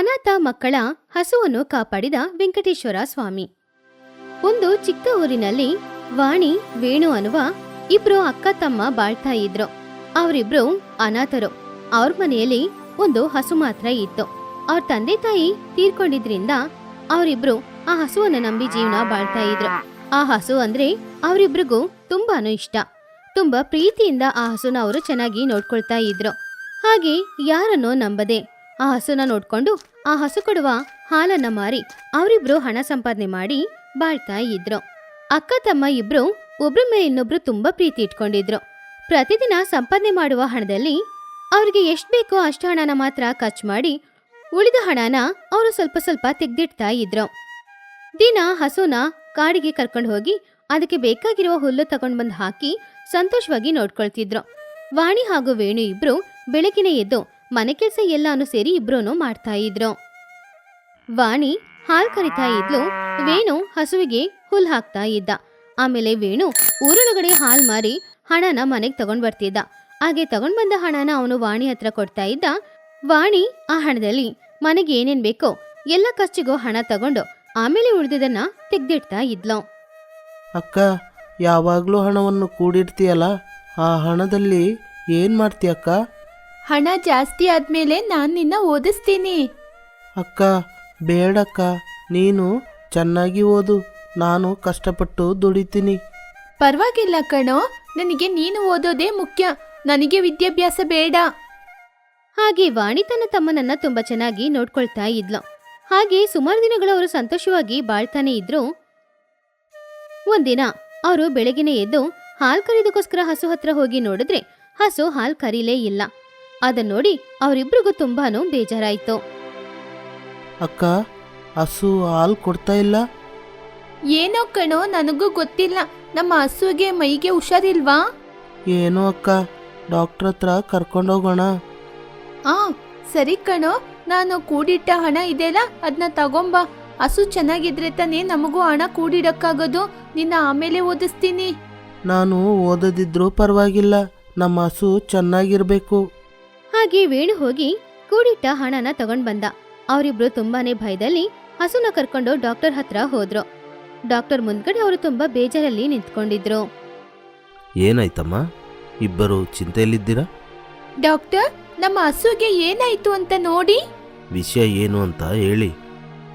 ಅನಾಥ ಮಕ್ಕಳ ಹಸುವನ್ನು ಕಾಪಾಡಿದ ವೆಂಕಟೇಶ್ವರ ಸ್ವಾಮಿ. ಒಂದು ಚಿಕ್ಕ ಊರಿನಲ್ಲಿ ವಾಣಿ, ವೇಣು ಅನ್ನುವ ಇಬ್ರು ಅಕ್ಕ ತಮ್ಮ ಬಾಳ್ತಾ ಇದ್ರು. ಅವರಿಬ್ರು ಅನಾಥರು. ಅವ್ರ ಮನೆಯಲ್ಲಿ ಒಂದು ಹಸು ಮಾತ್ರ ಇತ್ತು. ಅವ್ರ ತಂದೆ ತಾಯಿ ತೀರ್ಕೊಂಡಿದ್ರಿಂದ ಅವರಿಬ್ರು ಆ ಹಸುವನ್ನ ನಂಬಿ ಜೀವನ ಬಾಳ್ತಾ ಇದ್ರು. ಆ ಹಸು ಅಂದ್ರೆ ಅವರಿಬ್ರಿಗೂ ತುಂಬಾನು ಇಷ್ಟ. ತುಂಬಾ ಪ್ರೀತಿಯಿಂದ ಆ ಹಸುನ ಅವರು ಚೆನ್ನಾಗಿ ನೋಡ್ಕೊಳ್ತಾ ಇದ್ರು. ಹಾಗೆ ಯಾರನ್ನೋ ನಂಬದೆ ಆ ಹಸುನ ನೋಡ್ಕೊಂಡು ಆ ಹಸು ಕೊಡುವ ಹಾಲನ್ನ ಮಾರಿ ಅವರಿಬ್ರು ಹಣ ಸಂಪಾದನೆ ಮಾಡಿ ಬಾಳ್ತಾ ಇದ್ರು. ಅಕ್ಕ ತಮ್ಮ ಇಬ್ರು ಒಬ್ರ ಮೇಲೆ ಇನ್ನೊಬ್ರು ತುಂಬಾ ಪ್ರೀತಿ ಇಟ್ಕೊಂಡಿದ್ರು. ಪ್ರತಿದಿನ ಸಂಪಾದನೆ ಮಾಡುವ ಹಣದಲ್ಲಿ ಅವ್ರಿಗೆ ಎಷ್ಟ್ ಬೇಕೋ ಅಷ್ಟು ಹಣನ ಮಾತ್ರ ಖರ್ಚು ಮಾಡಿ ಉಳಿದ ಹಣನ ಅವರು ಸ್ವಲ್ಪ ಸ್ವಲ್ಪ ತೆಗ್ದಿಡ್ತಾ ಇದ್ರು. ದಿನ ಹಸುನ ಕಾಡಿಗೆ ಕರ್ಕೊಂಡು ಹೋಗಿ ಅದಕ್ಕೆ ಬೇಕಾಗಿರುವ ಹುಲ್ಲು ತಗೊಂಡ್ ಬಂದು ಹಾಕಿ ಸಂತೋಷವಾಗಿ ನೋಡ್ಕೊಳ್ತಿದ್ರು. ವಾಣಿ ಹಾಗೂ ವೇಣು ಇಬ್ರು ಬೆಳಗಿನ ಎದ್ದು ಮನೆ ಕೆಲಸ ಎಲ್ಲಾನು ಸೇರಿ ಇಬ್ರು ಮಾಡ್ತಾ ಇದ್ರು. ವಾಣಿ ಹಾಲ್ ಕರಿತಾ ಇದ್ಲು. ವೇಣು ಹಸುವಿಗೆ ಹುಲ್ ಹಾಕ್ತಾ ಇದ್ದ. ಆಮೇಲೆ ವೇಣು ಊರೊಳಗಡೆ ಹಾಲ್ ಮಾರಿ ಹಣನ ಮನೆಗೆ ತಗೊಂಡ್ ಬರ್ತಿದ್ದ. ಹಾಗೆ ತಗೊಂಡ್ ಬಂದ ಹಣನ ಅವನು ವಾಣಿ ಹತ್ರ ಕೊಡ್ತಾ ಇದ್ದ. ವಾಣಿ ಆ ಹಣದಲ್ಲಿ ಮನೆಗೆ ಏನೇನ್ ಬೇಕೋ ಎಲ್ಲ ಖರ್ಚಿಗೂ ಹಣ ತಗೊಂಡು ಆಮೇಲೆ ಉಳಿದಿದ್ದನ್ನ ತೆಗ್ದಿಡ್ತಾ ಇದ್ಲು. ಅಕ್ಕ, ಯಾವಾಗಲೂ ಹಣವನ್ನು ಕೂಡಿಡ್ತೀಯಲ್ಲ? ಆ ಹಣದಲ್ಲಿ ಏನು ಮಾಡ್ತೀಯಕ್ಕ? ಹಣ ಜಾಸ್ತಿ ಆದ್ಮೇಲೆ ನಾನು ನಿನ್ನ ಓದಿಸ್ತೀನಿ. ಅಕ್ಕ ಬೇಡಕ್ಕ. ನೀನು ಚೆನ್ನಾಗಿ ಓದು. ನಾನು ಕಷ್ಟಪಟ್ಟು ದುಡಿತೀನಿ. ಪರವಾಗಿಲ್ಲ ಕಣೋ. ನನಗೆ ನೀನು ಓದೋದೇ ಮುಖ್ಯ. ನನಗೆ ವಿದ್ಯಾಭ್ಯಾಸ ಬೇಡ. ಹಾಗೆ ವಾಣಿ ತನ್ನ ತಮ್ಮನನ್ನ ತುಂಬಾ ಚೆನ್ನಾಗಿ ನೋಡ್ಕೊಳ್ತಾ ಇದ್ಲು. ಹಾಗೆ ಸುಮಾರು ದಿನಗಳು ಅವರು ಸಂತೋಷವಾಗಿ ಬಾಳ್ತಾನೆ ಇದ್ರು. ಒಂದಿನ ಅವರು ಬೆಳಗಿನ ಎದ್ದು ಹಾಲು ಕರೆಯೋದಕ್ಕೋಸ್ಕರ ಹಸು ಹತ್ರ ಹೋಗಿ ನೋಡಿದ್ರೆ ಹಸು ಹಾಲು ಕರೀಲೇ ಇಲ್ಲ. ಅದನ್ನ ನೋಡಿ ಅವರಿಬ್ರಿಗೂ ತುಂಬಾನು ಬೇಜಾರಾಯ್ತು. ಅಕ್ಕ ಹಸು ಹಾಲು ಕೊಡ್ತಾ ಇಲ್ಲ? ಏನೋ ಕಣೋ ನನಗೂ ಗೊತ್ತಿಲ್ಲ. ನಮ್ಮ ಹಸುಗೆ ಮೈಗೆ ಹುಷಾರಿಲ್ವಾ? ಏನೋ ಅಕ್ಕ ಡಾಕ್ಟ್ರ್ ಹತ್ರ ಕರ್ಕೊಂಡೋಗೋಣ. ಆ ಸರಿ ಕಣೋ ನಾನು ಕೂಡಿಟ್ಟ ಹಣ ಇದೆಯಲ್ಲ ಅದನ್ನ ತಗೊಂಬ. ಹಸು ಚೆನ್ನಾಗಿದ್ರೆ ತಾನೇ ನಮಗೂ ಹಣ ಕೂಡಿಡಕ್ಕಾಗೋದು. ನಿನ್ನ ಆಮೇಲೆ ಓದಿಸ್ತೀನಿ. ನಾನು ಓದದಿದ್ರೂ ಪರವಾಗಿಲ್ಲ ನಮ್ಮ ಹಸು ಚೆನ್ನಾಗಿರ್ಬೇಕು. ಹಾಗೆ ವೇಣು ಹೋಗಿ ಕೂಡಿಟ್ಟ ಹಣನ ತಗೊಂಡ್ ಬಂದ. ಅವರಿಬ್ರು ತುಂಬಾನೇ ಭಯದಲ್ಲಿ ಹಸುನ ಕರ್ಕೊಂಡು ಡಾಕ್ಟರ್ ಹತ್ರ ಹೋದ್ರು. ಡಾಕ್ಟರ್ ಮುಂದ್ಗಡೆ ಅವರು ತುಂಬಾ ಬೇಜಾರಲ್ಲಿ ನಿಂತ್ಕೊಂಡಿದ್ರು. ಏನಾಯ್ತಮ್ಮ? ಇಬ್ಬರು ಚಿಂತೆಯಲ್ಲಿದ್ದೀರಾ? ಡಾಕ್ಟರ್ ನಮ್ಮ ಹಸುಗೆ ಏನಾಯ್ತು ಅಂತ ನೋಡಿ. ವಿಷಯ ಏನು ಅಂತ ಹೇಳಿ.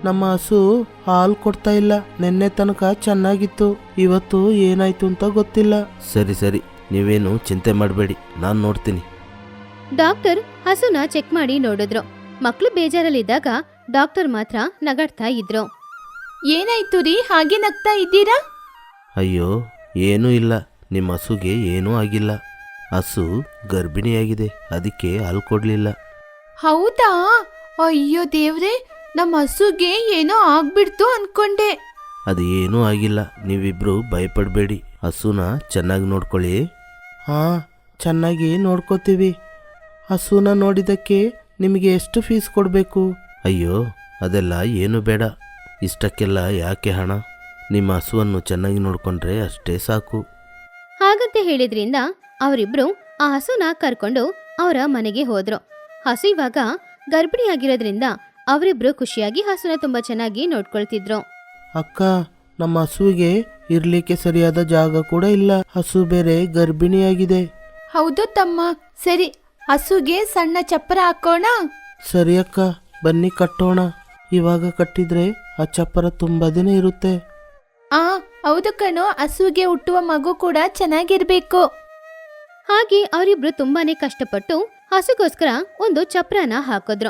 ನಮ್ಮ ಹಸು ಹಾಲು ಕೊಡ್ತಾ ಇಲ್ಲ. ನಿನ್ನೆ ತನಕ ಚೆನ್ನಾಗಿತ್ತು. ಇವತ್ತು ಏನಾಯ್ತು ಅಂತ ಗೊತ್ತಿಲ್ಲ. ಸರಿ ಸರಿ. ನೀವೇನು ಚಿಂತೆ ಮಾಡಬೇಡಿ. ನಾನು ನೋಡ್ತೀನಿ. ಡಾಕ್ಟರ್ ಹಸುನ ಚೆಕ್ ಮಾಡಿ ನೋಡಿದ್ರು. ಮಕ್ಕಳು ಬೇಜಾರಲ್ಲಿದ್ದಾಗ ಡಾಕ್ಟರ್ ಮಾತ್ರ ನಗಾಡ್ತಾ ಇದ್ರು. ಏನಾಯ್ತು ರೀ? ಹಾಗೆ ನಗ್ತಾ ಇದ್ದೀರಾ? ಅಯ್ಯೋ ಏನೂ ಇಲ್ಲ. ನಿಮ್ಮ ಹಸುಗೆ ಏನೂ ಆಗಿಲ್ಲ. ಹಸು ಗರ್ಭಿಣಿಯಾಗಿದೆ. ಅದಕ್ಕೆ ಹಾಲು ಕೊಡಲಿಲ್ಲ. ಹೌದಾ? ಅಯ್ಯೋ ದೇವ್ರೆ ನಮ್ಮ ಹಸುಗೆ ಏನೋ ಆಗ್ಬಿಡ್ತು ಅನ್ಕೊಂಡೆ. ಅದು ಏನೂ ಆಗಿಲ್ಲ. ನೀವಿಬ್ರು ಭಯಪಡಬೇಡಿ. ಹಸುನ ಚೆನ್ನಾಗಿ ನೋಡ್ಕೊಳ್ಳಿ. ಹಾ ಚೆನ್ನಾಗಿ ನೋಡ್ಕೋತೀವಿ. ಹಸುನ ನೋಡಿದಕ್ಕೆ ನಿಮಗೆ ಎಷ್ಟು ಫೀಸ್ ಕೊಡಬೇಕು? ಅಯ್ಯೋ ಅದೆಲ್ಲ ಏನು ಬೇಡ. ಇಷ್ಟಕ್ಕೆಲ್ಲ ಯಾಕೆ ಹಣ? ನಿಮ್ಮ ಹಸುವನ್ನು ಚೆನ್ನಾಗಿ ನೋಡ್ಕೊಂಡ್ರೆ ಅಷ್ಟೇ ಸಾಕು. ಹಾಗಂತ ಹೇಳಿದ್ರಿಂದ ಅವರಿಬ್ರು ಆ ಹಸುನ ಕರ್ಕೊಂಡು ಅವರ ಮನೆಗೆ ಹೋದ್ರು. ಹಸು ಇವಾಗ ಗರ್ಭಿಣಿಯಾಗಿರೋದ್ರಿಂದ ಅವರಿಬ್ರು ಖುಷಿಯಾಗಿ ಹಸುನ ತುಂಬಾ ಚೆನ್ನಾಗಿ ನೋಡ್ಕೊಳ್ತಿದ್ರು. ಅಕ್ಕ ನಮ್ಮ ಹಸುವಿಗೆ ಇರ್ಲಿಕ್ಕೆ ಸರಿಯಾದ ಜಾಗ ಕೂಡ ಇಲ್ಲ. ಹಸು ಬೇರೆ ಗರ್ಭಿಣಿಯಾಗಿದೆ. ಹೌದು ತಮ್ಮ. ಸರಿ ಹಸುಗೆ ಸಣ್ಣ ಚಪ್ಪರ ಹಾಕೋಣ? ಸರಿ ಅಕ್ಕ ಬನ್ನಿ ಕಟ್ಟೋಣ. ಇವಾಗ ಕಟ್ಟಿದ್ರೆ ಆ ಚಪ್ಪರ ತುಂಬಾ ದಿನ ಇರುತ್ತೆ. ಆ ಹೌದು ಕಣೋ ಹಸುಗೆ ಹುಟ್ಟುವ ಮಗು ಕೂಡ ಚೆನ್ನಾಗಿರ್ಬೇಕು. ಹಾಗೆ ಅವರಿಬ್ರು ತುಂಬಾನೇ ಕಷ್ಟಪಟ್ಟು ಹಸುಗೋಸ್ಕರ ಒಂದು ಚಪ್ರನ ಹಾಕಿದ್ರು.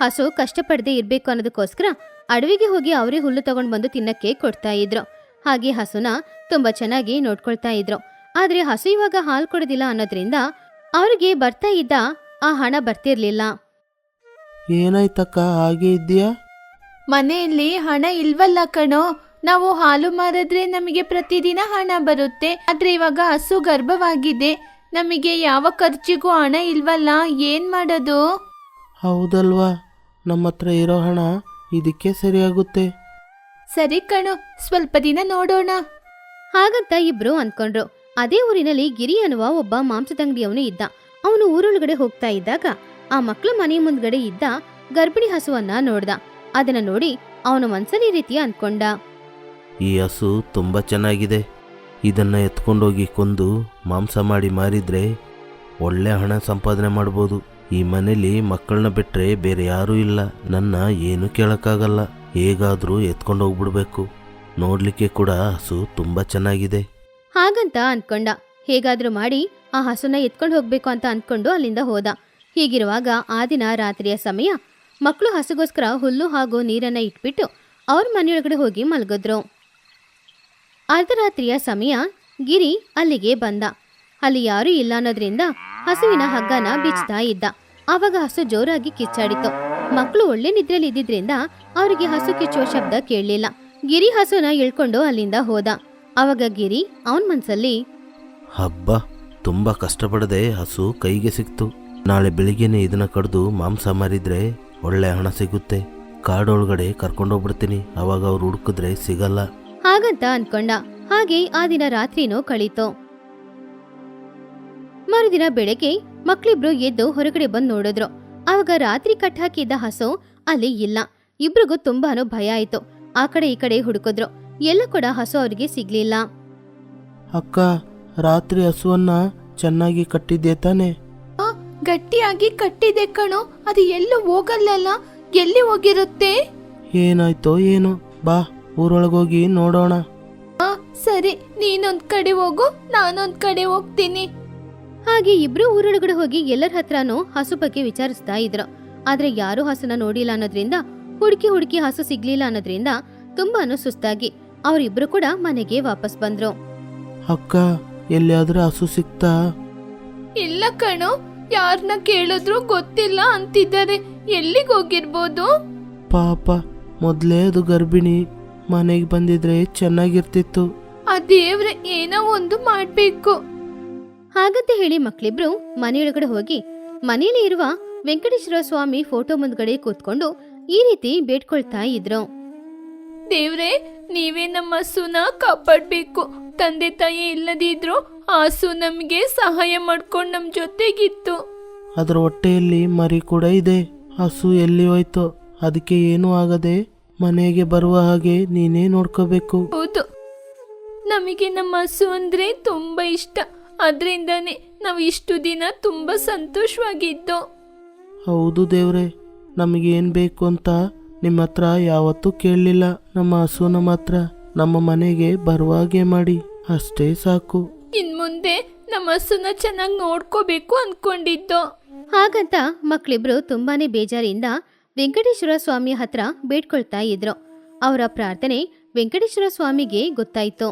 ಹಸು ಕಷ್ಟಪಡದೆ ಇರ್ಬೇಕು ಅನ್ನೋದಕ್ಕೋಸ್ಕರ ಅಡವಿಗೆ ಹೋಗಿ ಅವರೇ ಹುಲ್ಲು ತಗೊಂಡು ಬಂದು ತಿನ್ನಕ್ಕೆ ಕೊಡ್ತಾ ಇದ್ರು. ಹಾಗೆ ಹಸುನ ತುಂಬಾ ಚೆನ್ನಾಗಿ ನೋಡ್ಕೊಳ್ತಾ ಇದ್ರು. ಆದ್ರೆ ಹಸು ಇವಾಗ ಹಾಲು ಕೊಡೋದಿಲ್ಲ ಅನ್ನೋದ್ರಿಂದ ಅವ್ರಿಗೆ ಬರ್ತಾ ಇದ್ದ ಆ ಹಣ ಬರ್ತಿರ್ಲಿಲ್ಲ. ಏನಾಯ್ತಕ್ಕ ಹಾಗೆ ಇದ್ಯಾ ಮನೆಯಲ್ಲಿ ಹಣ ಇಲ್ವಲ್ಲ ಕಣೋ ನಾವು ಹಾಲು ಮಾರಿದ್ರೆ ನಮಗೆ ಪ್ರತಿದಿನ ಹಣ ಬರುತ್ತೆ ಆದ್ರೆ ಇವಾಗ ಹಸು ಗರ್ಭವಾಗಿದೆ ನಮಗೆ ಯಾವ ಖರ್ಚಿಗೂ ಹಣ ಇಲ್ವಲ್ಲ ಏನ್ ಮಾಡೋದು? ಹೌದಲ್ವಾ ನಮ್ಮ ಹತ್ರ ಇರೋ ಹಣ ಇದಕ್ಕೆ ಸರಿಯಾಗುತ್ತೆ. ಸರಿ ಕಣೋ ಸ್ವಲ್ಪ ದಿನ ನೋಡೋಣ. ಹಾಗಂತ ಇಬ್ರು ಅಂದ್ಕೊಂಡ್ರು. ಅದೇ ಊರಿನಲ್ಲಿ ಗಿರಿ ಅನ್ನುವ ಒಬ್ಬ ಮಾಂಸದಂಗಡಿಯವನು ಇದ್ದ. ಅವನು ಊರೊಳಗಡೆ ಹೋಗ್ತಾ ಇದ್ದಾಗ ಆ ಮಕ್ಕಳ ಮನೆ ಮುಂದ್ಗಡೆ ಇದ್ದ ಗರ್ಭಿಣಿ ಹಸುವನ್ನ ನೋಡ್ದ. ಅದನ್ನ ನೋಡಿ ಅವನು ಮನ್ಸಲ್ಲಿ ರೀತಿಯ ರೀತಿ ಅನ್ಕೊಂಡ ಈ ಹಸು ತುಂಬ ಚೆನ್ನಾಗಿದೆ. ಇದನ್ನು ಎತ್ಕೊಂಡೋಗಿ ಕೊಂದು ಮಾಂಸ ಮಾಡಿ ಮಾರಿದ್ರೆ ಒಳ್ಳೆ ಹಣ ಸಂಪಾದನೆ ಮಾಡ್ಬೋದು. ಈ ಮನೇಲಿ ಮಕ್ಕಳನ್ನ ಬಿಟ್ಟರೆ ಬೇರೆ ಯಾರೂ ಇಲ್ಲ. ನನ್ನ ಏನು ಕೇಳೋಕ್ಕಾಗಲ್ಲ. ಹೇಗಾದರೂ ಎತ್ಕೊಂಡು ಹೋಗ್ಬಿಡ್ಬೇಕು ನೋಡಲಿಕ್ಕೆ ಕೂಡ ಹಸು ತುಂಬ ಚೆನ್ನಾಗಿದೆ. ಹಾಗಂತ ಅಂದ್ಕೊಂಡ ಹೇಗಾದ್ರೂ ಮಾಡಿ ಆ ಹಸುನ ಎತ್ಕೊಂಡು ಹೋಗ್ಬೇಕು ಅಂತ ಅಂದ್ಕೊಂಡು ಅಲ್ಲಿಂದ ಹೋದ. ಹೀಗಿರುವಾಗ ಆ ದಿನ ರಾತ್ರಿಯ ಸಮಯ. ಮಕ್ಕಳು ಹಸುಗೋಸ್ಕರ ಹುಲ್ಲು ಹಾಗೂ ನೀರನ್ನ ಇಟ್ಬಿಟ್ಟು ಅವ್ರ ಮನೆಯೊಳಗಡೆ ಹೋಗಿ ಮಲಗಿದ್ರು. ಅರ್ಧರಾತ್ರಿಯ ಸಮಯ. ಗಿರಿ ಅಲ್ಲಿಗೆ ಬಂದ. ಅಲ್ಲಿ ಯಾರೂ ಇಲ್ಲ ಅನ್ನೋದ್ರಿಂದ ಹಸುವಿನ ಹಗ್ಗನ ಬಿಚ್ತಾ ಇದ್ದ. ಆವಾಗ ಹಸು ಜೋರಾಗಿ ಕಿಚ್ಚಾಡಿತು. ಮಕ್ಕಳು ಒಳ್ಳೆ ನಿದ್ರೆಯಲ್ಲಿ ಇದ್ದಿದ್ರಿಂದ ಅವರಿಗೆ ಹಸು ಕಿಚ್ಚುವ ಶಬ್ದ ಕೇಳಲಿಲ್ಲ. ಗಿರಿ ಹಸುನ ಇಳ್ಕೊಂಡು ಅಲ್ಲಿಂದ ಹೋದ. ಅವಾಗ ಗಿರಿ ಅವನ್ ಮನ್ಸಲ್ಲಿ ಹಬ್ಬ ತುಂಬ ಕಷ್ಟಪಡದೆ ಹಸು ಕೈಗೆ ಸಿಕ್ತು. ನಾಳೆ ಬೆಳಿಗ್ಗೆನೆ ಇದನ್ನ ಕಡ್ದು ಮಾಂಸ ಮಾರಿದ್ರೆ ಒಳ್ಳೆ ಹಣ ಸಿಗುತ್ತೆ. ಕಾಡೊಳಗಡೆ ಕರ್ಕೊಂಡೋಗ್ಬಿಡ್ತೀನಿ ಅವಾಗ ಅವ್ರು ಹುಡುಕಿದ್ರೆ ಸಿಗಲ್ಲ. ಹಾಗಂತ ಅನ್ಕೊಂಡ. ಹಾಗೆ ಆ ದಿನ ರಾತ್ರಿನೂ ಕಳೀತು. ಮರುದಿನ ಬೆಳಗ್ಗೆ ಮಕ್ಳಿಬ್ರು ಎದ್ದು ಹೊರಗಡೆ ಬಂದು ನೋಡಿದ್ರು. ಅವಾಗ ರಾತ್ರಿ ಕಟ್ಟಾಕಿದ್ದ ಹಸು ಅಲ್ಲಿ ಇಲ್ಲ. ಇಬ್ರಿಗೂ ತುಂಬಾನು ಭಯ ಆಯ್ತು. ಆ ಕಡೆ ಈ ಕಡೆ ಹುಡುಕಿದ್ರು. ಎಲ್ಲ ಕೂಡ ಹಸು ಅವರಿಗೆ ಸಿಗ್ಲಿಲ್ಲ. ಅಕ್ಕ ರಾತ್ರಿ ಹಸುವನ್ನ ಚೆನ್ನಾಗಿ ಕಟ್ಟಿದ್ದೆ ತಾನೆ? ಗಟ್ಟಿಯಾಗಿ ಕಟ್ಟಿದೆ ಕಣೋ ಅದು ಎಲ್ಲೂ ಹೋಗಲ್ಲಲ್ಲ? ಎಲ್ಲಿ ಹೋಗಿರುತ್ತೆ? ಏನಾಯ್ತೋ ಏನು? ಬಾ ಊರೊಳಗೋಗಿ ನೋಡೋಣ. ಆ ಸರಿ ನೀನೊಂದ್ ಕಡೆ ಹೋಗು ನಾನೊಂದ್ ಕಡೆ ಹೋಗ್ತೀನಿ. ಹಾಗೆ ಇಬ್ರು ಊರೊಳಗಡೆ ಹೋಗಿ ಎಲ್ಲರ ಹತ್ರನೂ ಹಸು ಬಗ್ಗೆ ವಿಚಾರಿಸ್ತಾ ಇದ್ರು. ಆದ್ರೆ ಯಾರೂ ಹಸುನ ನೋಡಿಲ್ಲ ಅನ್ನೋದ್ರಿಂದ ಹುಡುಕಿ ಹುಡುಕಿ ಹಸು ಸಿಗ್ಲಿಲ್ಲ ಅನ್ನೋದ್ರಿಂದ ತುಂಬಾನು ಸುಸ್ತಾಗಿ. ಅವರಿಬ್ರು ಕೂಡ ಮನೆಗೆ ವಾಪಸ್ ಬಂದ್ರು. ಅಕ್ಕ ಎಲ್ಲಿಯಾದ್ರೂ ಹಸು ಸಿಕ್ತಾ? ಇಲ್ಲ ಕಣೋ ಯಾರನ್ನ ಕೇಳಿದ್ರು ಗೊತ್ತಿಲ್ಲ ಅಂತಿದ್ದಾರೆ. ಎಲ್ಲಿಗೆ ಹೋಗಿರ್ಬೋದು? ಪಾಪ ಮೊದ್ಲೇ ಅದು ಗರ್ಭಿಣಿ. ಮನೆಗೆ ಬಂದಿದ್ರೆ ಚೆನ್ನಾಗಿರ್ತಿತ್ತು. ಆ ದೇವ್ರೆ ಏನೋ ಒಂದು ಮಾಡ್ಬೇಕು. ಹಾಗಂತ ಹೇಳಿ ಮಕ್ಳಿಬ್ರು ಮನೆಯೊಳಗಡೆ ಹೋಗಿ ಮನೆಯಲ್ಲಿ ಇರುವ ವೆಂಕಟೇಶ್ವರ ಸ್ವಾಮಿ ಫೋಟೋ ಮುಂದ್ಗಡೆ ಕೂತ್ಕೊಂಡು ಈ ರೀತಿ ಬೇಡ್ಕೊಳ್ತಾ ಇದ್ರು. ದೇವ್ರೆ ನೀವೇ ನಮ್ಮ ಹಸುನ ಕಾಪಾಡಬೇಕು. ತಂದೆ ತಾಯಿ ಇಲ್ಲದಿದ್ರು ಆ ಹಸು ನಮ್ಗೆ ಸಹಾಯ ಮಾಡ್ಕೊಂಡು ನಮ್ಮ ಜೊತೆಗಿತ್ತು. ಅದರ ಹೊಟ್ಟೆಯಲ್ಲಿ ಮರಿ ಕೂಡ ಇದೆ. ಹಸು ಎಲ್ಲಿ ಹೋಯ್ತೋ ಅದಕ್ಕೆ ಏನೂ ಆಗದೆ ಮನೆಗೆ ಬರುವ ಹಾಗೆ ನೀನೇ ನೋಡ್ಕೋಬೇಕು. ಹೌದು. ನಮಗೆ ನಮ್ಮ ಹಸು ಅಂದ್ರೆ ತುಂಬಾ ಇಷ್ಟ. ಅದರಿಂದನೇ ನಾವು ಇಷ್ಟು ದಿನ ತುಂಬಾ ಸಂತೋಷವಾಗಿದ್ದು. ಹೌದು ದೇವ್ರೆ ನಮಗೇನು ಬೇಕು ಅಂತ ನಿಮ್ಮ ಹತ್ರ ಯಾವತ್ತೂ ಕೇಳಲಿಲ್ಲ. ನಮ್ಮ ಹಸುನ ಮಾತ್ರ ನಮ್ಮ ಮನೆಗೆ ಬರುವಾಗೆ ಮಾಡಿ. ಅಷ್ಟೇ ಸಾಕು. ಇನ್ ಮುಂದೆ ನಮ್ಮ ಹಸುನ ಚೆನ್ನಾಗಿ ನೋಡ್ಕೋಬೇಕು ಅನ್ಕೊಂಡಿದ್ದು. ಹಾಗಂತ ಮಕ್ಕಳಿಬ್ರು ತುಂಬಾನೇ ಬೇಜಾರಿಂದ ವೆಂಕಟೇಶ್ವರ ಸ್ವಾಮಿ ಹತ್ರ ಬೇಡ್ಕೊಳ್ತಾ ಇದ್ರು. ಅವರ ಪ್ರಾರ್ಥನೆ ವೆಂಕಟೇಶ್ವರ ಸ್ವಾಮಿಗೆ ಗೊತ್ತಾಯ್ತು.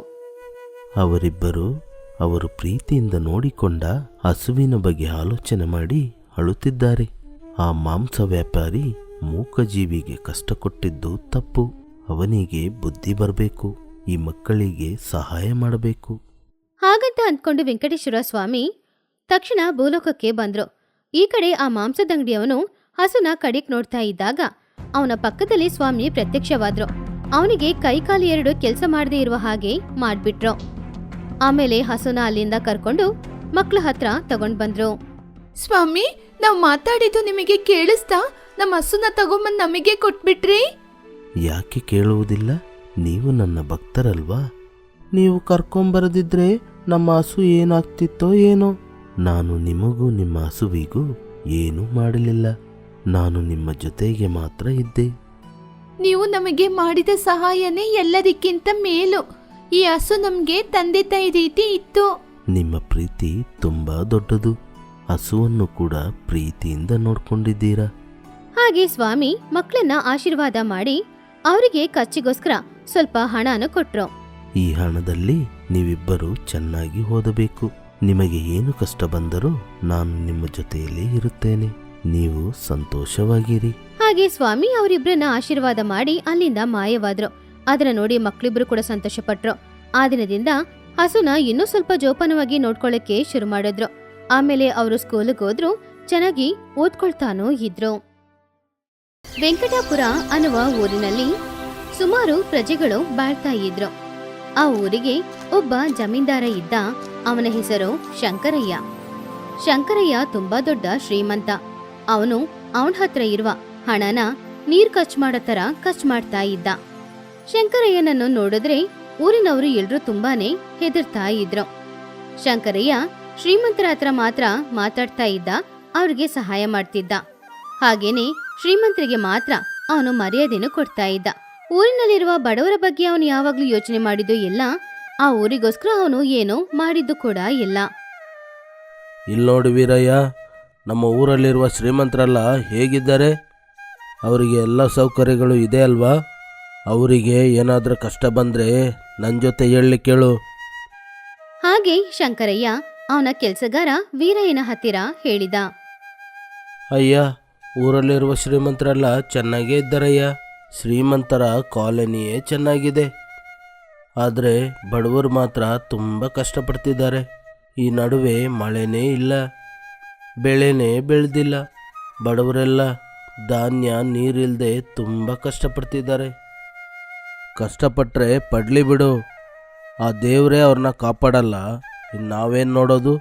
ಅವರಿಬ್ಬರು ಅವರು ಪ್ರೀತಿಯಿಂದ ನೋಡಿಕೊಂಡ ಹಸುವಿನ ಬಗ್ಗೆ ಆಲೋಚನೆ ಮಾಡಿ ಅಳುತ್ತಿದ್ದಾರೆ. ಆ ಮಾಂಸ ವ್ಯಾಪಾರಿ ಮೂಕಜೀವಿಗೆ ಕಷ್ಟ ಕೊಟ್ಟಿದ್ದು ತಪ್ಪು. ಅವನಿಗೆ ಬುದ್ಧಿ ಬರಬೇಕು ಈ ಮಕ್ಕಳಿಗೆ ಸಹಾಯ ಮಾಡಬೇಕು. ಹಾಗಂತ ಅಂದ್ಕೊಂಡು ವೆಂಕಟೇಶ್ವರ ಸ್ವಾಮಿ ತಕ್ಷಣ ಭೂಲೋಕಕ್ಕೆ ಬಂದ್ರು. ಈ ಕಡೆ ಆ ಮಾಂಸದಂಗಡಿಯವನು ಹಸುನ ಕಡೆಕ್ ನೋಡ್ತಾ ಇದ್ದಾಗ ಅವನ ಪಕ್ಕದಲ್ಲಿ ಸ್ವಾಮಿ ಪ್ರತ್ಯಕ್ಷವಾದ್ರು. ಅವನಿಗೆ ಕೈಕಾಲು ಎರಡು ಕೆಲಸ ಮಾಡದೇ ಇರುವ ಹಾಗೆ ಮಾಡ್ಬಿಟ್ರು. ಆಮೇಲೆ ಹಸುನ ಅಲ್ಲಿಂದ ಕರ್ಕೊಂಡು ಮಕ್ಳ ಹತ್ರ ತಗೊಂಡ್ ಬಂದ್ರು. ಸ್ವಾಮಿ ನಾವು ಮಾತಾಡಿದ್ದು ನಿಮಗೆ ಕೇಳಿಸ್ತಾ ನಮ್ಮ ಹಸುನ ತಗೊಂಬಂದು ನಮಗೆ ಕೊಟ್ಬಿಟ್ರಿ? ಯಾಕೆ ಕೇಳುವುದಿಲ್ಲ? ನೀವು ನನ್ನ ಭಕ್ತರಲ್ವಾ? ನೀವು ಕರ್ಕೊಂಬರದಿದ್ರೆ ನಮ್ಮ ಹಸು ಏನಾಗ್ತಿತ್ತೋ ಏನೋ? ನಾನು ನಿಮಗೂ ನಿಮ್ಮ ಹಸುವಿಗೂ ಏನೂ ಮಾಡಲಿಲ್ಲ. ನಾನು ನಿಮ್ಮ ಜೊತೆಗೆ ಮಾತ್ರ ಇದ್ದೆ. ನೀವು ನಮಗೆ ಮಾಡಿದ ಸಹಾಯನೇ ಎಲ್ಲದಕ್ಕಿಂತ ಮೇಲು. ಈ ಹಸು ನಮಗೆ ತಂದೆ ತಾಯಿ ರೀತಿ ಇತ್ತು. ನಿಮ್ಮ ಪ್ರೀತಿ ತುಂಬಾ ದೊಡ್ಡದು. ಹಸುವನ್ನು ಕೂಡ ಪ್ರೀತಿಯಿಂದ ನೋಡ್ಕೊಂಡಿದ್ದೀರಾ? ಹಾಗೆ ಸ್ವಾಮಿ ಮಕ್ಕಳನ್ನ ಆಶೀರ್ವಾದ ಮಾಡಿ ಅವರಿಗೆ ಖರ್ಚಿಗೋಸ್ಕರ ಸ್ವಲ್ಪ ಹಣನ ಕೊಟ್ರು. ಈ ಹಣದಲ್ಲಿ ನೀವಿಬ್ಬರು ಚೆನ್ನಾಗಿ ಓದಬೇಕು. ನಿಮಗೆ ಏನು ಕಷ್ಟ ಬಂದರೂ ನಾನು ನಿಮ್ಮ ಜೊತೆಯಲ್ಲಿ ಇರುತ್ತೇನೆ. ನೀವು ಸಂತೋಷವಾಗಿರಿ. ಹಾಗೆ ಸ್ವಾಮಿ ಅವರಿಬ್ಬರನ್ನ ಆಶೀರ್ವಾದ ಮಾಡಿ ಅಲ್ಲಿಂದ ಮಾಯವಾದ್ರು. ಅದನ್ನ ನೋಡಿ ಮಕ್ಕಳಿಬ್ಬರು ಕೂಡ ಸಂತೋಷ ಪಟ್ರು ಆ ದಿನದಿಂದ ಹಸುನ ಇನ್ನೂ ಸ್ವಲ್ಪ ಜೋಪಾನವಾಗಿ ನೋಡ್ಕೊಳ್ಳಕ್ಕೆ ಶುರು ಮಾಡಿದ್ರು. ಆಮೇಲೆ ಅವರು ಸ್ಕೂಲಿಗೆ ಹೋದ್ರು ಚೆನ್ನಾಗಿ ಓದ್ಕೊಳ್ತಾನೂ ಇದ್ರು. ವೆಂಕಟಾಪುರ ಅನ್ನುವ ಊರಿನಲ್ಲಿ ಸುಮಾರು ಪ್ರಜೆಗಳು ಬಾಳ್ತಾ ಇದ್ರು. ಆ ಊರಿಗೆ ಒಬ್ಬ ಜಮೀನ್ದಾರ ಇದ್ದ ಅವನ ಹೆಸರು ಶಂಕರಯ್ಯ. ಶಂಕರಯ್ಯ ತುಂಬಾ ದೊಡ್ಡ ಶ್ರೀಮಂತ. ಅವನು ಅವನ ಹತ್ರ ಇರುವ ಹಣನ ನೀರ್ ಖರ್ಚು ಮಾಡೋ ತರ ಖರ್ಚು ಮಾಡ್ತಾ ಇದ್ದ. ಶಂಕರಯ್ಯನನ್ನು ನೋಡಿದ್ರೆ ಊರಿನವರು ಎಲ್ರೂ ತುಂಬಾನೇ ಹೆದರ್ತಾ ಇದ್ರು. ಶಂಕರಯ್ಯ ಶ್ರೀಮಂತರ ಹತ್ರ ಮಾತ್ರ ಮಾತಾಡ್ತಾ ಇದ್ದ, ಅವ್ರಿಗೆ ಸಹಾಯ ಮಾಡ್ತಿದ್ದ. ಹಾಗೇನೆ ಶ್ರೀಮಂತರಿಗೆ ಮಾತ್ರ ಅವನು ಮರ್ಯಾದೆಯನ್ನು ಕೊಡ್ತಾ ಇದ್ದ. ಊರಿನಲ್ಲಿರುವ ಬಡವರ ಬಗ್ಗೆ ಅವನು ಯಾವಾಗಲೂ ಯೋಚನೆ ಮಾಡಿದ್ದು ಇಲ್ಲ. ಆ ಊರಿಗೋಸ್ಕರ ಅವನು ಏನೋ ಮಾಡಿದ್ದು ಕೂಡ ಇಲ್ಲ. ಇಲ್ಲೋಡು ನೋಡಿ ವೀರಯ್ಯ ನಮ್ಮ ಊರಲ್ಲಿರುವ ಶ್ರೀಮಂತರೆಲ್ಲ ಹೇಗಿದ್ದಾರೆ? ಅವರಿಗೆ ಎಲ್ಲ ಸೌಕರ್ಯಗಳು ಇದೆ ಅಲ್ವಾ? ಅವರಿಗೆ ಏನಾದರೂ ಕಷ್ಟ ಬಂದರೆ ನನ್ನ ಜೊತೆ ಹೇಳಿ ಕೇಳು. ಹಾಗೆ ಶಂಕರಯ್ಯ ಅವನ ಕೆಲಸಗಾರ ವೀರಯ್ಯನ ಹತ್ತಿರ ಹೇಳಿದ. ಅಯ್ಯ ಊರಲ್ಲಿರುವ ಶ್ರೀಮಂತರೆಲ್ಲ ಚೆನ್ನಾಗೇ ಇದ್ದಾರಯ್ಯ. ಶ್ರೀಮಂತರ ಕಾಲೋನಿಯೇ ಚೆನ್ನಾಗಿದೆ. ಆದರೆ ಬಡವರು ಮಾತ್ರ ತುಂಬ ಕಷ್ಟಪಡ್ತಿದ್ದಾರೆ. ಈ ನಡುವೆ ಮಳೆನೇ ಇಲ್ಲ. ಬೆಳೆನೇ ಬೆಳೆದಿಲ್ಲ. ಬಡವರೆಲ್ಲ ಧಾನ್ಯ ನೀರಿಲ್ಲದೆ ತುಂಬ ಕಷ್ಟಪಡ್ತಿದ್ದಾರೆ. ಕಷ್ಟಪಟ್ಟರೆ ಪಡ್ಲಿ ಬಿಡು. ಆ ದೇವರೇ ಅವ್ರನ್ನ ಕಾಪಾಡಲ್ಲ. ಇನ್ನು ನಾವೇನು ನೋಡೋದು?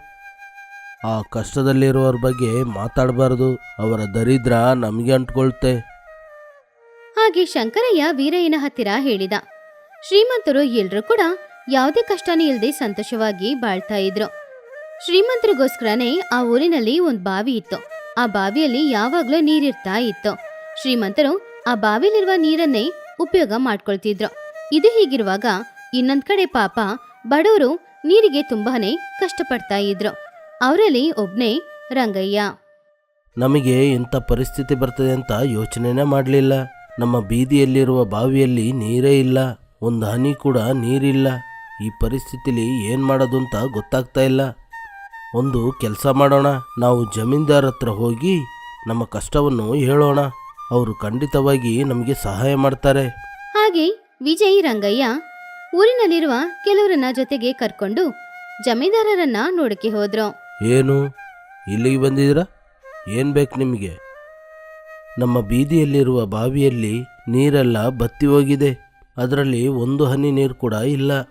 ಆ ಕಷ್ಟದಲ್ಲಿರುವವ್ರ ಬಗ್ಗೆ ಮಾತಾಡಬಾರದು. ಅವರ ದರಿದ್ರ ನಮಗೆ ಅಂಟ್ಕೊಳ್ತೆ. ಹಾಗೆ ಶಂಕರಯ್ಯ ವೀರಯ್ಯನ ಹತ್ತಿರ ಹೇಳಿದ. ಶ್ರೀಮಂತರು ಎಲ್ರೂ ಕೂಡ ಯಾವುದೇ ಕಷ್ಟನೇ ಇಲ್ಲದೆ ಸಂತೋಷವಾಗಿ ಬಾಳ್ತಾ ಇದ್ರು. ಶ್ರೀಮಂತರಿಗೋಸ್ಕರನೇ ಆ ಊರಿನಲ್ಲಿ ಒಂದು ಬಾವಿ ಇತ್ತು. ಆ ಬಾವಿಯಲ್ಲಿ ಯಾವಾಗ್ಲೂ ನೀರಿರ್ತಾ ಇತ್ತು. ಶ್ರೀಮಂತರು ಆ ಬಾವಿಲಿರುವ ನೀರನ್ನೇ ಉಪಯೋಗ ಮಾಡ್ಕೊಳ್ತಿದ್ರು. ಇದು ಹೀಗಿರುವಾಗ ಇನ್ನೊಂದ್ ಕಡೆ ಪಾಪ ಬಡವರು ನೀರಿಗೆ ತುಂಬಾನೇ ಕಷ್ಟಪಡ್ತಾ ಇದ್ರು. ಅವರಲ್ಲಿ ಒಬ್ನೇ ರಂಗಯ್ಯ. ನಮಗೆ ಇಂಥ ಪರಿಸ್ಥಿತಿ ಬರ್ತದೆ ಅಂತ ಯೋಚನೆನೇ ಮಾಡಲಿಲ್ಲ. ನಮ್ಮ ಬೀದಿಯಲ್ಲಿರುವ ಬಾವಿಯಲ್ಲಿ ನೀರೇ ಇಲ್ಲ. ಒಂದು ಹನಿ ಕೂಡ ನೀರಿಲ್ಲ. ಈ ಪರಿಸ್ಥಿತಿಲಿ ಏನು ಮಾಡೋದು ಅಂತ ಗೊತ್ತಾಗ್ತಾ ಇಲ್ಲ. ಒಂದು ಕೆಲಸ ಮಾಡೋಣ. ನಾವು ಜಮೀನ್ದಾರ ಹತ್ರ ಹೋಗಿ ನಮ್ಮ ಕಷ್ಟವನ್ನು ಹೇಳೋಣ. ಅವರು ಖಂಡಿತವಾಗಿ ನಮಗೆ ಸಹಾಯ ಮಾಡ್ತಾರೆ. ಹಾಗೆ ವಿಜಯ್ ರಂಗಯ್ಯ ಊರಿನಲ್ಲಿರುವ ಕೆಲವರನ್ನ ಜೊತೆಗೆ ಕರ್ಕೊಂಡು ಜಮೀನ್ದಾರರನ್ನ ನೋಡಕ್ಕೆ ಹೋದ್ರು. ಏನು? ಇಲ್ಲಿಗೆ ಬಂದಿದ್ದೀರಾ? ಏನು ಬೇಕು ನಿಮಗೆ? ನಮ್ಮ ಬೀದಿಯಲ್ಲಿರುವ ಬಾವಿಯಲ್ಲಿ ನೀರೆಲ್ಲ ಬತ್ತಿ ಹೋಗಿದೆ. ಅದರಲ್ಲಿ ಒಂದು ಹನಿ ನೀರು ಕೂಡ ಇಲ್ಲ.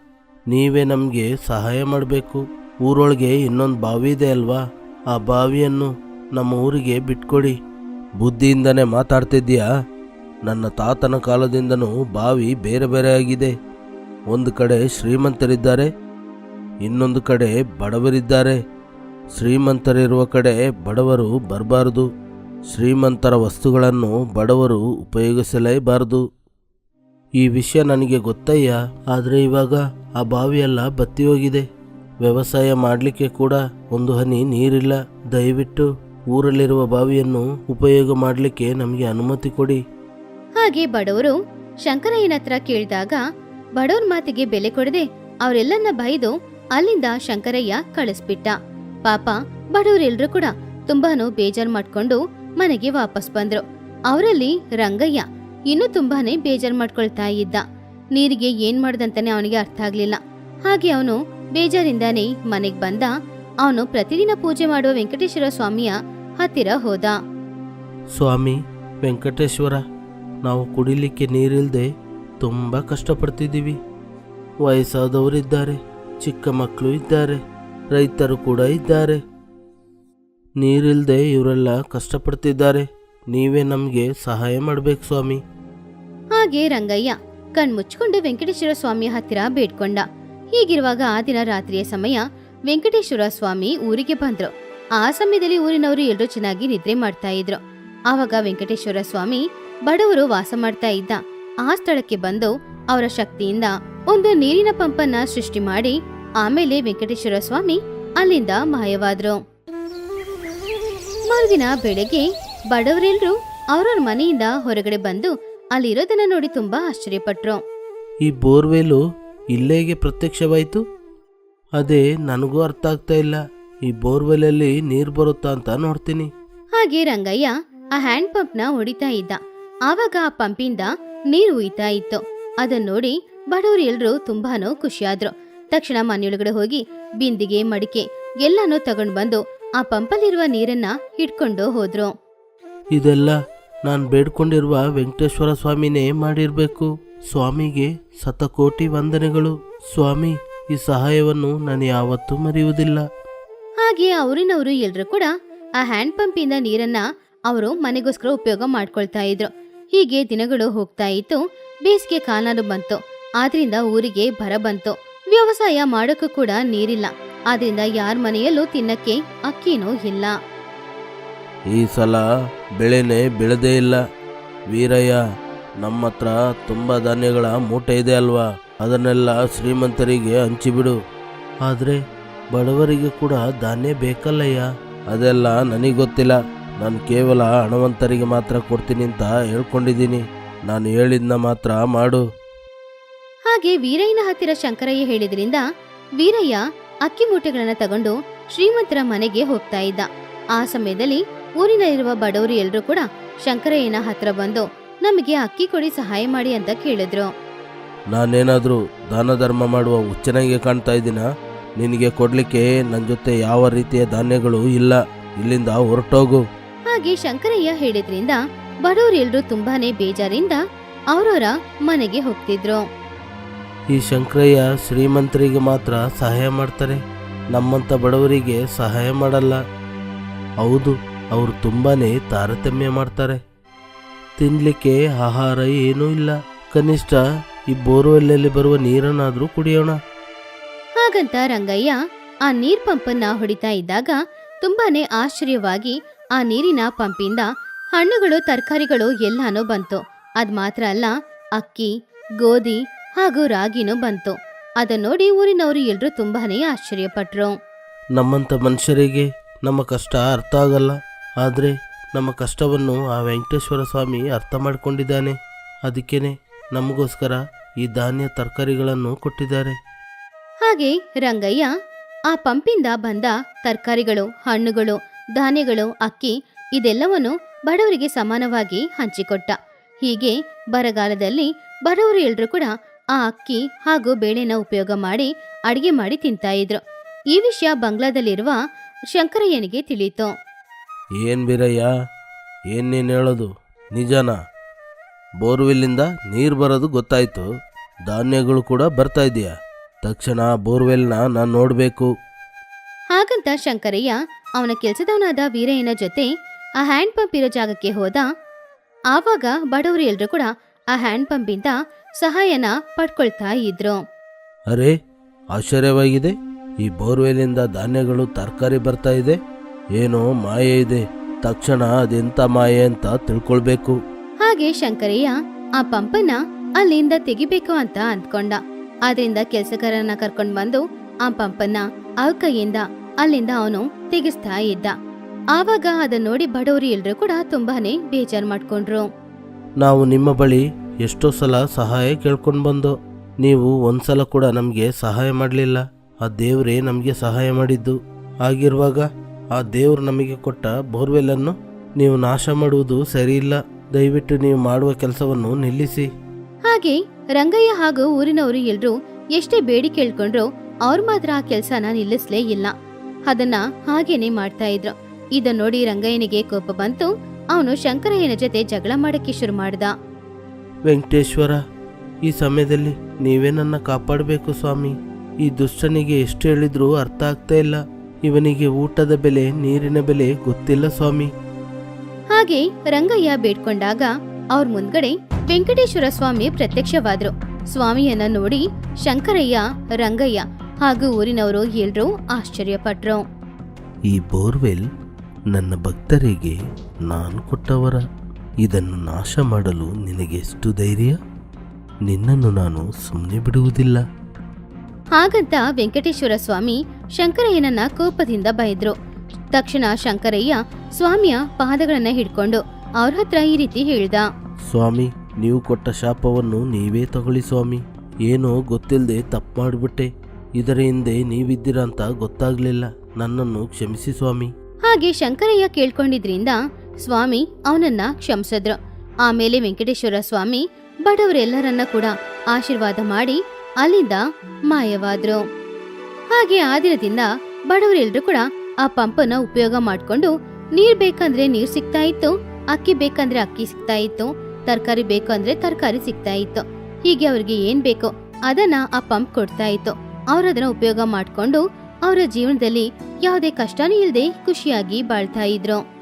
ನೀವೇ ನಮಗೆ ಸಹಾಯ ಮಾಡಬೇಕು. ಊರೊಳಗೆ ಇನ್ನೊಂದು ಬಾವಿ ಇದೆ ಅಲ್ವಾ? ಆ ಬಾವಿಯನ್ನು ನಮ್ಮ ಊರಿಗೆ ಬಿಟ್ಕೊಡಿ. ಬುದ್ಧಿಯಿಂದನೇ ಮಾತಾಡ್ತಿದ್ದೀಯಾ? ನನ್ನ ತಾತನ ಕಾಲದಿಂದನೂ ಬಾವಿ ಬೇರೆ ಬೇರೆ ಆಗಿದೆ. ಒಂದು ಕಡೆ ಶ್ರೀಮಂತರಿದ್ದಾರೆ, ಇನ್ನೊಂದು ಕಡೆ ಬಡವರಿದ್ದಾರೆ. ಶ್ರೀಮಂತರಿರುವ ಕಡೆ ಬಡವರು ಬರಬಾರದು. ಶ್ರೀಮಂತರ ವಸ್ತುಗಳನ್ನು ಬಡವರು ಉಪಯೋಗಿಸಲೇಬಾರದು. ಈ ವಿಷಯ ನನಗೆ ಗೊತ್ತಯ್ಯ, ಆದರೆ ಇವಾಗ ಆ ಬಾವಿಯೆಲ್ಲ ಬತ್ತಿ ಹೋಗಿದೆ ವ್ಯವಸಾಯ ಮಾಡಲಿಕ್ಕೆ ಕೂಡ ಒಂದು ಹನಿ ನೀರಿಲ್ಲ. ದಯವಿಟ್ಟು ಊರಲ್ಲಿರುವ ಬಾವಿಯನ್ನು ಉಪಯೋಗ ಮಾಡಲಿಕ್ಕೆ ನಮಗೆ ಅನುಮತಿ ಕೊಡಿ. ಹಾಗೆ ಬಡವರು ಶಂಕರಯ್ಯನ ಹತ್ರ ಕೇಳಿದಾಗ, ಬಡವರ ಮಾತಿಗೆ ಬೆಲೆ ಕೊಡದೆ ಅವರೆಲ್ಲನ್ನ ಬೈದು ಅಲ್ಲಿಂದ ಶಂಕರಯ್ಯ ಕಳಿಸ್ಬಿಟ್ಟ. ಪಾಪ ಬಡವರೆಲ್ಲರೂ ಕೂಡ ತುಂಬಾನು ಬೇಜಾರ್ ಮಾಡ್ಕೊಂಡು ಮನೆಗೆ ವಾಪಸ್ ಬಂದ್ರು. ಅವರಲ್ಲಿ ರಂಗಯ್ಯ ಇನ್ನೂ ತುಂಬಾನೇ ಬೇಜಾರ್ ಮಾಡ್ಕೊಳ್ತಾ ಇದ್ದ. ನೀರಿಗೆ ಏನ್ ಮಾಡ್ದಂತಾನೆ ಅವನಿಗೆ ಅರ್ಥ ಆಗ್ಲಿಲ್ಲ. ಹಾಗೆ ಅವನು ಬೇಜಾರಿಂದಾನೇ ಮನೆಗ್ ಬಂದ. ಅವನು ಪ್ರತಿದಿನ ಪೂಜೆ ಮಾಡುವ ವೆಂಕಟೇಶ್ವರ ಸ್ವಾಮಿಯ ಹತ್ತಿರ ಹೋದ. ಸ್ವಾಮಿ, ವೆಂಕಟೇಶ್ವರ, ನಾವು ಕುಡಿಲಿಕ್ಕೆ ನೀರಿಲ್ಲದೆ ತುಂಬ ಕಷ್ಟಪಡ್ತಿದ್ದೀವಿ. ವಯಸ್ಸಾದವರಿದ್ದಾರೆ, ಚಿಕ್ಕ ಮಕ್ಕಳು ಇದ್ದಾರೆ. ರೈತರು ಕೂಡ ಇದ್ದಾರೆ. ನೀರಿಲ್ಲದೆ ಇವರೆಲ್ಲ ಕಷ್ಟಪಡ್ತಿದ್ದಾರೆ. ನೀವೇ ನಮಗೆ ಸಹಾಯ ಮಾಡಬೇಕು ಸ್ವಾಮಿ. ಹಾಗೆ ರಂಗಯ್ಯ ಕಣ್ಮುಚ್ಕೊಂಡು ವೆಂಕಟೇಶ್ವರ ಸ್ವಾಮಿ ಹತ್ತಿರ ಬೇಡ್ಕೊಂಡ. ಹೀಗಿರುವಾಗ ಆ ದಿನ ರಾತ್ರಿಯ ಸಮಯ ವೆಂಕಟೇಶ್ವರ ಸ್ವಾಮಿ ಊರಿಗೆ ಬಂದ್ರು. ಆ ಸಮಯದಲ್ಲಿ ಊರಿನವರು ಎಲ್ಲರೂ ಚೆನ್ನಾಗಿ ನಿದ್ರೆ ಮಾಡ್ತಾ ಇದ್ರು. ಆವಾಗ ವೆಂಕಟೇಶ್ವರ ಸ್ವಾಮಿ ಬಡವರು ವಾಸ ಮಾಡ್ತಾ ಇದ್ದ. ಆ ಸ್ಥಳಕ್ಕೆ ಬಂದು ಅವರ ಶಕ್ತಿಯಿಂದ ಒಂದು ನೀರಿನ ಪಂಪನ್ನ ಸೃಷ್ಟಿ ಮಾಡಿ ಆಮೇಲೆ ವೆಂಕಟೇಶ್ವರ ಸ್ವಾಮಿ ಅಲ್ಲಿಂದ ಮಾಯವಾದ್ರು. ಮರುದಿನ ಬೆಳಗ್ಗೆ ಬಡವರೆಲ್ಲರೂ ಅವ್ರವ್ರ ಮನೆಯಿಂದ ಹೊರಗಡೆ ಬಂದು ಅಲ್ಲಿರೋದನ್ನ ನೋಡಿ ತುಂಬಾ ಆಶ್ಚರ್ಯಪಟ್ರು. ಈ ಬೋರ್ವೆಲು ಇಲ್ಲೇಗೆ ಪ್ರತ್ಯಕ್ಷವಾಯಿತು? ಅದೇ ನನಗೂ ಅರ್ಥ ಆಗ್ತಾ ಇಲ್ಲ. ಈ ಬೋರ್ವೆಲಲ್ಲಿ ನೀರು ಬರುತ್ತಾ ಅಂತ ನೋಡ್ತೀನಿ. ಹಾಗೆ ರಂಗಯ್ಯ ಆ ಹ್ಯಾಂಡ್ ಪಂಪ್ನ ಹೊಡಿತಾ ಇದ್ದ. ಆವಾಗ ಆ ಪಂಪಿಂದ ನೀರು ಉಯ್ತಾ ಇತ್ತು. ಅದನ್ನ ನೋಡಿ ಬಡವರು ಎಲ್ರು ತುಂಬಾನು ಖುಷಿಯಾದ್ರು. ತಕ್ಷಣ ಮನೆಯೊಳಗಡೆ ಹೋಗಿ ಬಿಂದಿಗೆ ಮಡಿಕೆ ಎಲ್ಲಾನು ತಗೊಂಡು ಬಂದು ಆ ಪಂಪಲ್ಲಿರುವ ನೀರನ್ನ ಹಿಡ್ಕೊಂಡು ಹೋದ್ರು. ಇದೆಲ್ಲ ನಾನು ಬೇಡ್ಕೊಂಡಿರುವ ವೆಂಕಟೇಶ್ವರ ಸ್ವಾಮಿನೇ ಮಾಡಿರಬೇಕು. ಸ್ವಾಮಿಗೆ ಶತಕೋಟಿ ವಂದನೆಗಳು. ಸ್ವಾಮಿ ಈ ಸಹಾಯವನ್ನು ನಾನು ಯಾವತ್ತೂ ಮರೆಯುವುದಿಲ್ಲ. ಹಾಗೆ ಅವರಿನವರು ಎಲ್ಲರೂ ಕೂಡ ಆ ಹ್ಯಾಂಡ್ ಪಂಪಿಂದ ನೀರನ್ನ ಅವರು ಮನೆಗೋಸ್ಕರ ಉಪಯೋಗ ಮಾಡ್ಕೊಳ್ತಾ ಇದ್ರು. ಹೀಗೆ ದಿನಗಳು ಹೋಗ್ತಾ ಇತ್ತು. ಬೇಸಿಗೆ ಕಾಲನೂ ಬಂತು. ಆದ್ರಿಂದ ಊರಿಗೆ ಬರ ಬಂತು. ವ್ಯವಸಾಯ ಮಾಡೋಕ್ಕೂ ಕೂಡ ನೀರಿಲ್ಲ. ಆದ್ರಿಂದ ಯಾರ ಮನೆಯಲ್ಲೂ ತಿನ್ನಕ್ಕೆ ಅಕ್ಕಿನೂ ಇಲ್ಲ. ಈ ಸಲ ಬೆಳೆನೇ ಬೆಳೆದೇ ಇಲ್ಲ. ವೀರಯ್ಯ ನಮ್ಮ ಹತ್ರ ತುಂಬ ಧಾನ್ಯಗಳ ಮೂಟೆ ಇದೆ ಅಲ್ವಾ? ಅದನ್ನೆಲ್ಲ ಶ್ರೀಮಂತರಿಗೆ ಹಂಚಿಬಿಡು ಆದರೆ ಬಡವರಿಗೆ ಕೂಡ ಧಾನ್ಯ ಬೇಕಲ್ಲಯ್ಯ? ಅದೆಲ್ಲ ನನಗೆ ಗೊತ್ತಿಲ್ಲ. ನಾನು ಕೇವಲ ಹಣವಂತರಿಗೆ ಮಾತ್ರ ಕೊಡ್ತೀನಿ ಅಂತ ಹೇಳ್ಕೊಂಡಿದ್ದೀನಿ. ನಾನು ಹೇಳಿದ್ನ ಮಾತ್ರ ಮಾಡು. ಹಾಗೆ ವೀರಯ್ಯನ ಹತ್ತಿರ ಶಂಕರಯ್ಯ ಹೇಳಿದ್ರಿಂದ ವೀರಯ್ಯ ಅಕ್ಕಿ ಮೂಟೆಗಳನ್ನ ತಗೊಂಡು ಶ್ರೀಮಂತರ ಮನೆಗೆ ಹೋಗ್ತಾ ಇದ್ದ. ಆ ಸಮಯದಲ್ಲಿ ಊರಿನಲ್ಲಿರುವ ಬಡವರು ಎಲ್ಲರೂ ಕೂಡ ಶಂಕರಯ್ಯನ ಹತ್ರ ಬಂದು ನಮಗೆ ಅಕ್ಕಿ ಕೊಡಿ ಸಹಾಯ ಮಾಡಿ ಅಂತ ಕೇಳಿದ್ರು. ನಾನೇನಾದ್ರೂ ದಾನ ಧರ್ಮ ಮಾಡುವ ಹುಚ್ಚನಾಗೆ ಕಾಣ್ತಾ ಇದ್ದೀನ? ನಿನಗೆ ಕೊಡ್ಲಿಕ್ಕೆ ನನ್ನ ಜೊತೆ ಯಾವ ರೀತಿಯ ಧಾನ್ಯಗಳು ಇಲ್ಲ. ಇಲ್ಲಿಂದ ಹೊರಟೋಗು. ಹಾಗೆ ಶಂಕರಯ್ಯ ಹೇಳಿದ್ರಿಂದ ಎಲ್ಲರೂ ತುಂಬಾನೇ ಬೇಜಾರಿಂದ ಅವರವರ ಮನೆಗೆ ಹೋಗ್ತಿದ್ರು. ಈ ಶಂಕರಯ್ಯ ಶ್ರೀಮಂತರಿಗೆ ಮಾತ್ರ ಸಹಾಯ ಮಾಡ್ತಾರೆ. ನಮ್ಮಂಥ ಬಡವರಿಗೆ ಸಹಾಯ ಮಾಡಲ್ಲ. ಹೌದು, ಅವರು ತುಂಬಾ ತಾರತಮ್ಯ ಮಾಡ್ತಾರೆ. ತಿನ್ನಲಿಕ್ಕೆ ಆಹಾರ ಏನೂ ಇಲ್ಲ. ಕನಿಷ್ಠ ಈ ಬೋರ್ವೆಲ್ಲಲ್ಲಿ ಬರುವ ನೀರನ್ನಾದರೂ ಕುಡಿಯೋಣ. ಹಾಗಂತ ರಂಗಯ್ಯ ಆ ನೀರ್ ಪಂಪನ್ನ ಹೊಡಿತಾ ಇದ್ದಾಗ ತುಂಬಾನೇ ಆಶ್ಚರ್ಯವಾಗಿ ಆ ನೀರಿನ ಪಂಪಿಂದ ಹಣ್ಣುಗಳು, ತರಕಾರಿಗಳು ಎಲ್ಲಾನು ಬಂತು. ಅದ್ ಮಾತ್ರ ಅಲ್ಲ, ಅಕ್ಕಿ, ಗೋಧಿ ಹಾಗೂ ರಾಗಿನೂ ಬಂತು. ಅದನ್ನ ನೋಡಿ ಊರಿನವರು ಎಲ್ರೂ ತುಂಬಾನೇ ಆಶ್ಚರ್ಯಪಟ್ರು. ನಮ್ಮಂಥ ಮನುಷ್ಯರಿಗೆ ನಮ್ಮ ಕಷ್ಟ ಅರ್ಥ ಆಗಲ್ಲ. ಆದರೆ ನಮ್ಮ ಕಷ್ಟವನ್ನು ಆ ವೆಂಕಟೇಶ್ವರ ಸ್ವಾಮಿ ಅರ್ಥ ಮಾಡಿಕೊಂಡಿದ್ದಾನೆ. ಅದಕ್ಕೇನೆ ನಮಗೋಸ್ಕರ ಈ ಧಾನ್ಯ ತರಕಾರಿಗಳನ್ನು ಕೊಟ್ಟಿದ್ದಾರೆ. ಹಾಗೆ ರಂಗಯ್ಯ ಆ ಪಂಪಿಂದ ಬಂದ ತರಕಾರಿಗಳು ಹಣ್ಣುಗಳು ಧಾನ್ಯಗಳು ಅಕ್ಕಿ ಇದೆಲ್ಲವನ್ನು ಬಡವರಿಗೆ ಸಮಾನವಾಗಿ ಹಂಚಿಕೊಟ್ಟ. ಹೀಗೆ ಬರಗಾಲದಲ್ಲಿ ಬಡವರು ಎಲ್ಲರೂ ಕೂಡ ಆ ಅಕ್ಕಿ ಹಾಗೂ ಬೇಳೆನ ಉಪಯೋಗ ಮಾಡಿ ಅಡಿಗೆ ಮಾಡಿ ತಿಂತಾ ಇದ್ರು. ಈ ವಿಷಯ ಬಂಗ್ಲಾದಲ್ಲಿರುವ ಶಂಕರಯ್ಯನಿಗೆ ತಿಳಿಯಿತು. ಏನು ಬೀರಯ್ಯ? ಏನು ನೀನು ಹೇಳೋದು? ನಿಜನಾ? ಬೋರ್ವೆಲ್ಲಿಂದ ನೀರು ಬರೋದು ಗೊತ್ತಾಯ್ತು. ಧಾನ್ಯಗಳು ಕೂಡ ಬರ್ತಾ ಇದೆಯಾ ತಕ್ಷಣ ಬೋರ್ವೆಲ್ನ ನಾನು ನೋಡಬೇಕು. ಹಾಗಂತ ಶಂಕರಯ್ಯ ಅವನ ಕೆಲಸದವನಾದ ವೀರಯ್ಯನ ಜೊತೆ ಆ ಹ್ಯಾಂಡ್ ಪಂಪ್ ಇರೋ ಜಾಗಕ್ಕೆ ಹೋದ. ಆವಾಗ ಬಡವರು ಎಲ್ಲರೂ ಕೂಡ ಆ ಹ್ಯಾಂಡ್ ಪಂಪಿಂದ ಸಹಾಯನ ಪಡ್ಕೊಳ್ತಾ ಇದ್ರು. ಅರೆ ಆಶ್ಚರ್ಯವಾಗಿದೆ. ಈ ಬೋರ್ವೆಲಿಂದ ಧಾನ್ಯಗಳು ತರಕಾರಿ ಬರ್ತಾ ಇದೆ. ಏನೋ ಮಾಯೆ ಇದೆ. ತಕ್ಷಣ ಅದೆಂತ ಮಾಯೆ ಅಂತ ತಿಳ್ಕೊಳ್ಬೇಕು. ಹಾಗೆ ಶಂಕರಯ್ಯ ಆ ಪಂಪನ್ನ ಅಲ್ಲಿಂದ ತೆಗಿಬೇಕು ಅಂತ ಅಂದ್ಕೊಂಡ. ಆದ್ರಿಂದ ಕೆಲ್ಸಗಾರನ ಕರ್ಕೊಂಡ್ ಬಂದು ಆ ಪಂಪನ್ನ ಅವ್ರ ಕೈಯಿಂದ ಅಲ್ಲಿಂದ ಅವನು ತೆಗಿಸ್ತಾ ಇದ್ದ. ಆವಾಗ ಅದನ್ನ ನೋಡಿ ಬಡವರು ಎಲ್ರು ಕೂಡ ತುಂಬಾನೇ ಬೇಜಾರ್ ಮಾಡ್ಕೊಂಡ್ರು. ನಾವು ನಿಮ್ಮ ಬಳಿ ಎಷ್ಟೋ ಸಲ ಸಹಾಯ ಕೇಳ್ಕೊಂಡು ಬಂದು, ನೀವು ಒಂದ್ಸಲ ಕೂಡ ನಮಗೆ ಸಹಾಯ ಮಾಡಲಿಲ್ಲ. ಆ ದೇವರೇ ನಮಗೆ ಸಹಾಯ ಮಾಡಿದ್ದು. ಆಗಿರುವಾಗ ಆ ದೇವರು ನಮಗೆ ಕೊಟ್ಟ ಬೋರ್ವೆಲ್ಲನ್ನು ನೀವು ನಾಶ ಮಾಡುವುದು ಸರಿಯಿಲ್ಲ. ದಯವಿಟ್ಟು ನೀವು ಮಾಡುವ ಕೆಲಸವನ್ನು ನಿಲ್ಲಿಸಿ. ಹಾಗೆ ರಂಗಯ್ಯ ಹಾಗೂ ಊರಿನವರು ಎಲ್ಲರೂ ಎಷ್ಟೇ ಬೇಡಿ ಕೇಳ್ಕೊಂಡ್ರು ಅವ್ರು ಮಾತ್ರ ಆ ಕೆಲಸನ ನಿಲ್ಲಿಸ್ಲೇ ಇಲ್ಲ. ಅದನ್ನ ಹಾಗೇನೆ ಮಾಡ್ತಾ ಇದ್ರು. ಇದನ್ನ ನೋಡಿ ರಂಗಯ್ಯನಿಗೆ ಕೋಪ ಬಂತು. ಅವನು ಶಂಕರಯ್ಯನ ಜೊತೆ ಜಗಳ ಮಾಡಕ್ಕೆ ಶುರು ಮಾಡ್ದ. ವೆಂಕಟೇಶ್ವರ ಈ ಸಮಯದಲ್ಲಿ ನೀವೇ ನನ್ನ ಕಾಪಾಡಬೇಕು ಸ್ವಾಮಿ. ಈ ದುಷ್ಟನಿಗೆ ಎಷ್ಟು ಹೇಳಿದ್ರೂ ಅರ್ಥ ಆಗ್ತಾ ಇಲ್ಲ. ಇವನಿಗೆ ಊಟದ ಬೆಲೆ ನೀರಿನ ಬೆಲೆ ಗೊತ್ತಿಲ್ಲ ಸ್ವಾಮಿ. ಹಾಗೆ ರಂಗಯ್ಯ ಬೇಡ್ಕೊಂಡಾಗ ಅವ್ರ ಮುಂದ್ಗಡೆ ವೆಂಕಟೇಶ್ವರ ಸ್ವಾಮಿ ಪ್ರತ್ಯಕ್ಷವಾದ್ರು. ಸ್ವಾಮಿಯನ್ನ ನೋಡಿ ಶಂಕರಯ್ಯ ರಂಗಯ್ಯ ಹಾಗೂ ಊರಿನವರು ಎಲ್ರೂ ಆಶ್ಚರ್ಯಪಟ್ರು. ಈ ಬೋರ್ವೆಲ್ ನನ್ನ ಭಕ್ತರಿಗೆ ನಾನು ಕೊಟ್ಟವರ. ಇದನ್ನು ನಾಶ ಮಾಡಲು ನಿನಗೆ ಎಷ್ಟು ಧೈರ್ಯ? ನಿನ್ನನ್ನು ನಾನು ಸುಮ್ಮನೆ ಬಿಡುವುದಿಲ್ಲ. ಹಾಗಂತ ವೆಂಕಟೇಶ್ವರ ಸ್ವಾಮಿ ಶಂಕರಯ್ಯನನ್ನ ಕೋಪದಿಂದ ಬೈದ್ರು. ತಕ್ಷಣ ಶಂಕರಯ್ಯ ಸ್ವಾಮಿಯ ಪಾದಗಳನ್ನ ಹಿಡ್ಕೊಂಡು ಅವ್ರ ಹತ್ರ ಈ ರೀತಿ ಹೇಳ್ದ. ಸ್ವಾಮಿ ನೀವು ಕೊಟ್ಟ ಶಾಪವನ್ನು ನೀವೇ ತಗೊಳ್ಳಿ ಸ್ವಾಮಿ. ಏನೋ ಗೊತ್ತಿಲ್ಲದೆ ತಪ್ಪು ಮಾಡಿಬಿಟ್ಟೆ. ಇದರ ಹಿಂದೆ ನೀವಿದ್ದೀರಾ ಅಂತ ಗೊತ್ತಾಗ್ಲಿಲ್ಲ. ನನ್ನನ್ನು ಕ್ಷಮಿಸಿ ಸ್ವಾಮಿ. ಹಾಗೆ ಶಂಕರಯ್ಯ ಕೇಳ್ಕೊಂಡಿದ್ರಿಂದ ಸ್ವಾಮಿ ಅವನನ್ನ ಕ್ಷಮಿಸಿದ್ರು. ಆಮೇಲೆ ವೆಂಕಟೇಶ್ವರ ಸ್ವಾಮಿ ಬಡವರೆಲ್ಲರನ್ನ ಕೂಡ ಆಶೀರ್ವಾದ ಮಾಡಿ ಅಲ್ಲಿಂದ ಮಾಯವಾದ್ರು. ಹಾಗೆ ಆ ದಿನದಿಂದ ಬಡವರೆಲ್ಲರೂ ಕೂಡ ಆ ಪಂಪನ್ನ ಉಪಯೋಗ ಮಾಡ್ಕೊಂಡು ನೀರ್ ಬೇಕಂದ್ರೆ ನೀರ್ ಸಿಗ್ತಾ ಇತ್ತು, ಅಕ್ಕಿ ಬೇಕಂದ್ರೆ ಅಕ್ಕಿ ಸಿಗ್ತಾ ಇತ್ತು, ತರಕಾರಿ ಬೇಕಂದ್ರೆ ತರಕಾರಿ ಸಿಗ್ತಾ ಇತ್ತು. ಹೀಗೆ ಅವ್ರಿಗೆ ಏನ್ ಬೇಕೋ ಅದನ್ನ ಆ ಪಂಪ್ ಕೊಡ್ತಾ ಇತ್ತು. ಅವ್ರದನ್ನ ಉಪಯೋಗ ಮಾಡ್ಕೊಂಡು ಅವರ ಜೀವನದಲ್ಲಿ ಯಾವುದೇ ಕಷ್ಟನೂ ಇಲ್ಲದೆ ಖುಷಿಯಾಗಿ ಬಾಳ್ತಾ ಇದ್ರು.